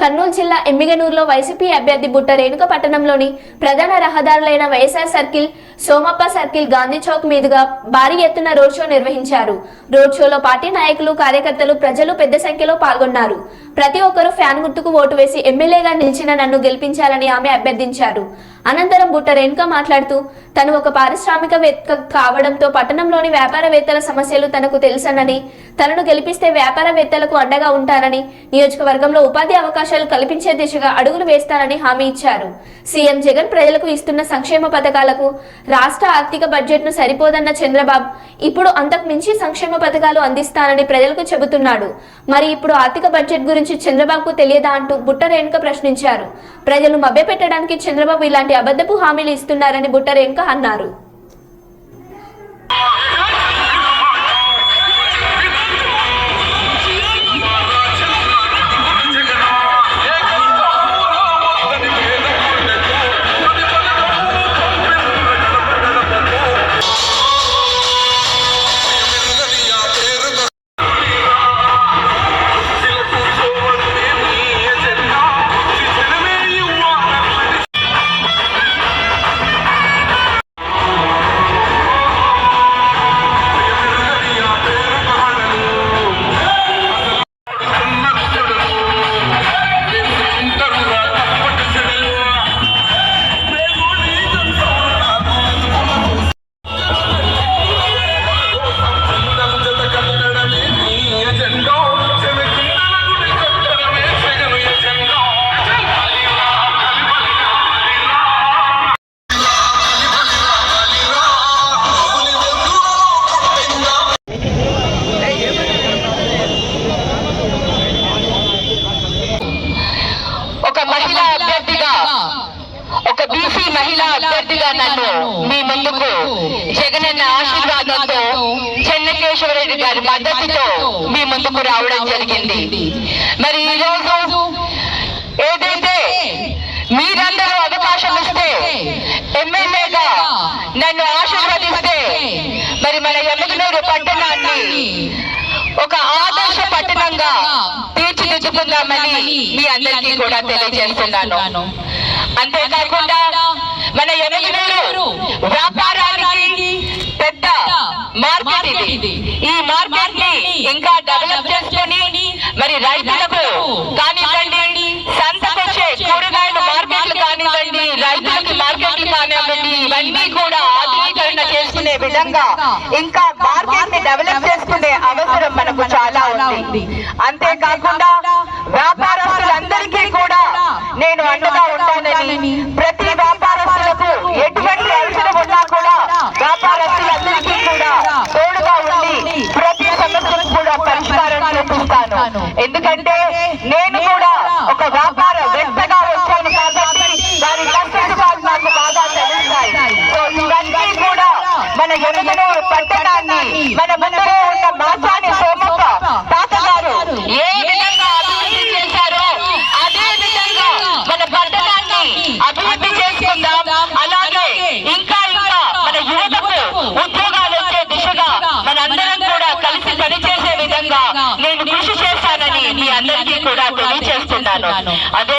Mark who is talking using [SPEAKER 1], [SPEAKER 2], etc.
[SPEAKER 1] కర్నూలు జిల్లా ఎమ్మిగనూరులో వైసీపీ అభ్యర్థి బుట్ట రేణుక పట్టణంలోని ప్రధాన రహదారులైన YSR circle Somappa circle Gandhi Chowk మీదుగా భారీ ఎత్తున రోడ్ షో నిర్వహించారు. రోడ్ షోలో పార్టీ నాయకులు కార్యకర్తలు ప్రజలు పెద్ద సంఖ్యలో పాల్గొన్నారు. ప్రతి ఒక్కరూ ఫ్యాన్ గుర్తుకు ఓటు వేసి ఎమ్మెల్యేగా నిలిచిన నన్ను గెలిపించాలని ఆమె అభ్యర్థించారు. అనంతరం బుట్ట రేణుక మాట్లాడుతూ తను ఒక పారిశ్రామికవేత్త కావడంతో పట్టణంలోని వ్యాపారవేత్తల సమస్యలు తనకు తెలుసనని తనను గెలిపిస్తే వ్యాపారవేత్తలకు అండగా ఉంటానని నియోజకవర్గంలో ఉపాధి అవకాశాలు కల్పించే దిశగా అడుగులు వేస్తానని హామీ ఇచ్చారు. సీఎం జగన్ ప్రజలకు ఇస్తున్న సంక్షేమ పథకాలకు రాష్ట్ర ఆర్థిక బడ్జెట్ను సరిపోదన్న చంద్రబాబు ఇప్పుడు అంతకు మించి సంక్షేమ పథకాలు అందిస్తానని ప్రజలకు చెబుతున్నాడు. మరి ఇప్పుడు ఆర్థిక బడ్జెట్ గురించి చంద్రబాబుకు తెలియదా అంటూ బుట్ట రేణుక ప్రశ్నించారు. ప్రజలు మభ్యపెట్టడానికి చంద్రబాబు ఇలాంటి అబద్ధపు హామీలు ఇస్తున్నారని బుట్ట రేణుక అన్నారు.
[SPEAKER 2] మహిళా అభ్యర్థిగా నన్ను మీ ముందుకు జగనన్న ఆశీర్వాదంతో చెన్నకేశ్వరరెడ్డి గారి మద్దతుతో మీ ముందుకు రావడం జరిగింది. మరి ఈ రోజు ఏదైతే మీరందరూ అవకాశం ఇస్తే ఎమ్మెల్యేగా నన్ను ఆశీర్వదిస్తే మరి మన ఎమ్మెల్యేరు పట్టణాన్ని ఒక ఆదర్శ పట్టణంగా తీర్చిదిద్దుకుందామని మీ అందరికీ కూడా తెలియజేస్తున్నాను. అంతేకాకుండా మన ఎమ్మెల్యేరు వ్యాపారానికి పెద్ద మార్కెట్ ఇది. ఈ మార్కెట్ని ఇంకా డెవలప్ చేసుకొని మరి రైతులకు కానివ్వండి సంతకొచ్చే కూరగాయల మార్కెట్లు కానివ్వండి రైతులకి మార్కెట్లు కానివ్వండి ఇవన్నీ కూడా ఆధునీకరణ చేసుకునే విధంగా ఇంకా మార్కెట్ని డెవలప్ చేసుకునే అవసరం మనకు చాలా ఉంది. అంతేకాకుండా వ్యాపారస్తులందరికీ ఎందుకంటే నేను కూడా ఒక వ్యాపార వ్యక్తిగా వచ్చాను కాబట్టి దాని కష్టసుఖాలు నాకు బాగా తెలుస్తాయి. సో ఇవన్నీ కూడా మన ఎనుగనూరు పట్టణాన్ని మన ముందరే ఉన్న మాసాని సోమప్ప తాతగారు ఏ విధంగా అభివృద్ధి చేశారో అదే విధంగా మన పట్టణాన్ని అభివృద్ధి చేసుకుందాం అలాగే ఇంకా ఇంకా మన యువతకు ఉద్యోగాలు వచ్చే దిశగా మనందరం కూడా కలిసి పనిచేసే విధంగా నేను కృషి చేస్తానని మీ అందరికీ కూడా తెలియజేస్తున్నాను అదే